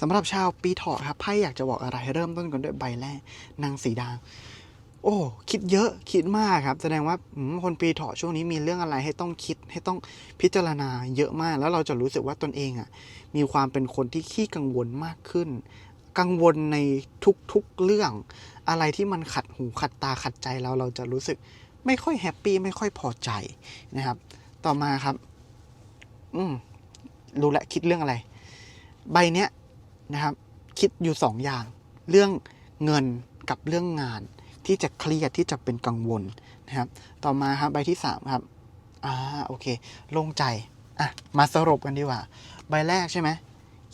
สำหรับชาวปีเถาะครับไพ่อยากจะบอกอะไรเริ่มต้นกันด้วยใบแรกนางสีดา โอ้ คิดเยอะคิดมากครับ แสดงว่าคนปีเถาะช่วงนี้มีเรื่องอะไรให้ต้องคิดให้ต้องพิจารณาเยอะมาก แล้วเราจะรู้สึกว่าตนเองอะ มีความเป็นคนที่ขี้กังวลมากขึ้น กังวลในทุกๆเรื่อง อะไรที่มันขัดหูขัดตาขัดใจเราเราจะรู้สึกไม่ค่อยแฮปปี้ไม่ค่อยพอใจนะครับ ต่อมาครับ อืมรู้และคิดเรื่องอะไร ใบเนี้ย นะครับ คิดอยู่สองอย่าง เรื่องเงินกับเรื่องงาน ที่จะเครียดที่จะเป็นกังวลนะครับ ต่อมาครับใบที่สามครับอ่าโอเคโล่งใจอะมาสรุปกันดีกว่า ใบแรกใช่ไหม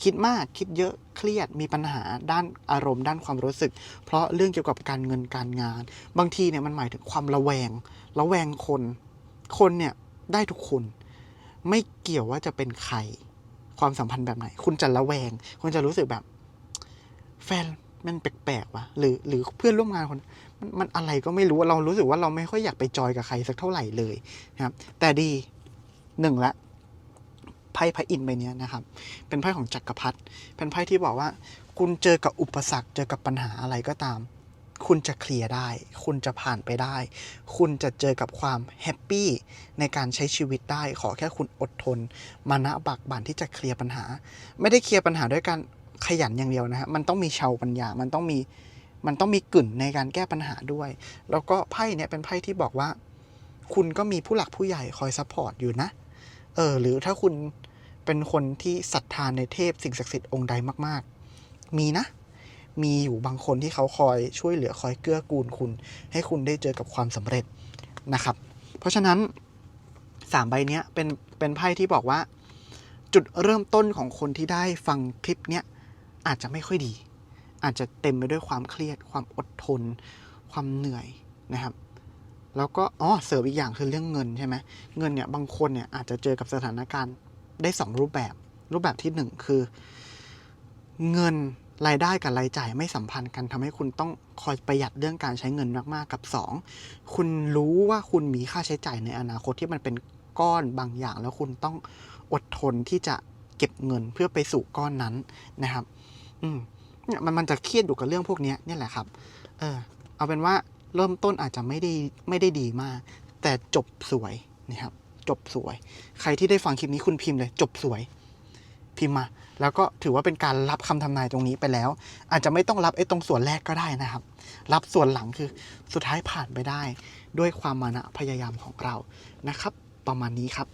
คิดมากคิดเยอะเครียดมีปัญหาด้านอารมณ์ด้านความรู้สึก เพราะเรื่องเกี่ยวกับการเงินการงาน บางทีเนี่ยมันหมายถึงความระแวง ระแวงคน คนเนี่ยได้ทุกคน ไม่เกี่ยวว่าจะเป็นใคร ความสัมพันธ์แบบไหน คุณจะระแวง คุณจะรู้สึกแบบ แฟนมันแปลกๆวะหรือหรือเพื่อนร่วมงานคนมันมันอะไรก็ไม่รู้เรารู้สึกว่าเราไม่ค่อยอยากไปจอยกับใครสักเท่าไหร่เลยนะครับ แต่ดีหนึ่งละไพ่พระอินทร์ใบนี้นะครับ เป็นไพ่ของจักรพรรดิเป็นไพ่ที่บอกว่า คุณเจอกับอุปสรรคเจอกับปัญหาอะไรก็ตาม คุณจะเคลียร์ได้ คุณจะผ่านไปได้ คุณจะเจอกับความแฮปปี้ในการใช้ชีวิตได้ ขอแค่คุณอดทน มานะบักบั่นที่จะเคลียร์ปัญหา ไม่ได้เคลียร์ปัญหาด้วยการขยันอย่างเดียวนะฮะ มันต้องมีชาวปัญญา มันต้องมี มันต้องมีกึ่นในการแก้ปัญหาด้วย แล้วก็ไพ่เนี่ยเป็นไพ่ที่บอกว่า คุณก็มีผู้หลักผู้ใหญ่คอยซัพพอร์ตอยู่นะ เออ หรือถ้าคุณเป็นคนที่ศรัทธาในเทพสิ่งศักดิ์สิทธิ์องค์ใดมาก ๆ มีนะ มีอยู่บางคนที่เขาคอยช่วยเหลือคอยเกื้อกูลคุณ ให้คุณได้เจอกับความสำเร็จนะครับ เพราะฉะนั้นสามใบนี้เป็นเป็นไพ่ที่บอกว่า จุดเริ่มต้นของคนที่ได้ฟังคลิปเนี้ยอาจจะไม่ค่อยดี อาจจะเต็มไปด้วยความเครียด ความอดทน ความเหนื่อยนะครับ แล้วก็อ๋อเสริมอีกอย่างคือเรื่องเงินใช่ไหมเงินเนี่ยบางคนเนี่ยอาจจะเจอกับสถานการณ์ได้สองรูปแบบ รูปแบบที่หนึ่งคือ เงิน รายได้กับรายจ่ายไม่สัมพันธ์กันทำให้คุณต้องคอยประหยัดเรื่องการใช้เงินมากๆกับสองคุณรู้ว่าคุณมีค่าใช้จ่ายในอนาคตที่มันเป็นก้อนบางอย่าง แล้วคุณต้องอดทนที่จะเก็บเงินเพื่อไปสู่ก้อนนั้นนะครับ อืมเนี่ยมันมันจะเครียดอยู่กับเรื่องพวกนี้เนี่ยแหละครับ เออ เอาเป็นว่าเริ่มต้นอาจจะไม่ได้ไม่ได้ดีมาก แต่จบสวยนะครับ จบสวย ใครที่ได้ฟังคลิปนี้คุณพิมพ์เลย จบสวย พิมพ์มา แล้วก็ถือว่าเป็นการรับคำทำนายตรงนี้ไปแล้ว อาจจะไม่ต้องรับไอ้ตรงส่วนแรกก็ได้นะครับ รับส่วนหลังคือสุดท้ายผ่านไปได้ ด้วยความมานะพยายามของเรานะครับ ประมาณนี้ครับ